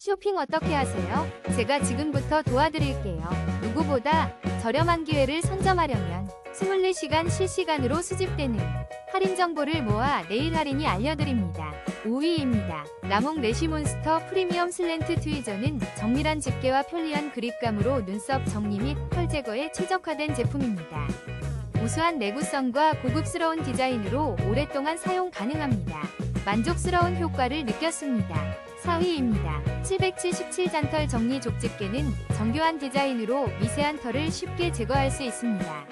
쇼핑 어떻게 하세요? 제가 지금부터 도와드릴게요. 누구보다 저렴한 기회를 선점하려면 24시간 실시간으로 수집되는 할인 정보를 모아 내일 할인이 알려드립니다. 5위입니다. 라몽 레시몬스터 프리미엄 슬렌트 트위저는 정밀한 집게와 편리한 그립감으로 눈썹 정리 및펄 제거에 최적화된 제품입니다. 우수한 내구성과 고급스러운 디자인으로 오랫동안 사용 가능합니다. 만족스러운 효과를 느꼈습니다. 4위입니다. 777 잔털 정리 족집게는 정교한 디자인으로 미세한 털을 쉽게 제거할 수 있습니다.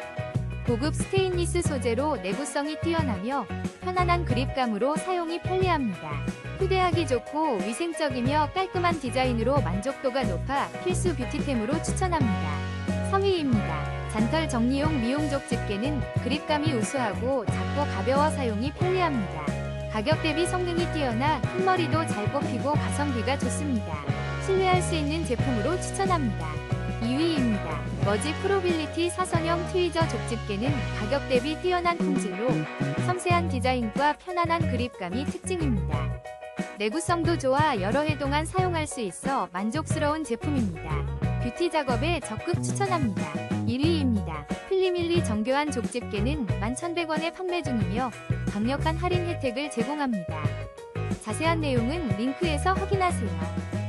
고급 스테인리스 소재로 내구성이 뛰어나며 편안한 그립감으로 사용이 편리합니다. 휴대하기 좋고 위생적이며 깔끔한 디자인으로 만족도가 높아 필수 뷰티템으로 추천합니다. 3위입니다. 잔털 정리용 미용족 집게는 그립감이 우수하고 작고 가벼워 사용이 편리합니다. 가격 대비 성능이 뛰어나 흰머리도 잘 뽑히고 가성비가 좋습니다. 신뢰할 수 있는 제품으로 추천합니다. 2위입니다. 머지 프로빌리티 사선형 트위저 족집게는 가격 대비 뛰어난 품질로 섬세한 디자인과 편안한 그립감이 특징입니다. 내구성도 좋아 여러 해 동안 사용할 수 있어 만족스러운 제품입니다. 뷰티 작업에 적극 추천합니다. 1위입니다. 필리밀리 정교한 족집게는 11,100원에 판매 중이며 강력한 할인 혜택을 제공합니다. 자세한 내용은 링크에서 확인하세요.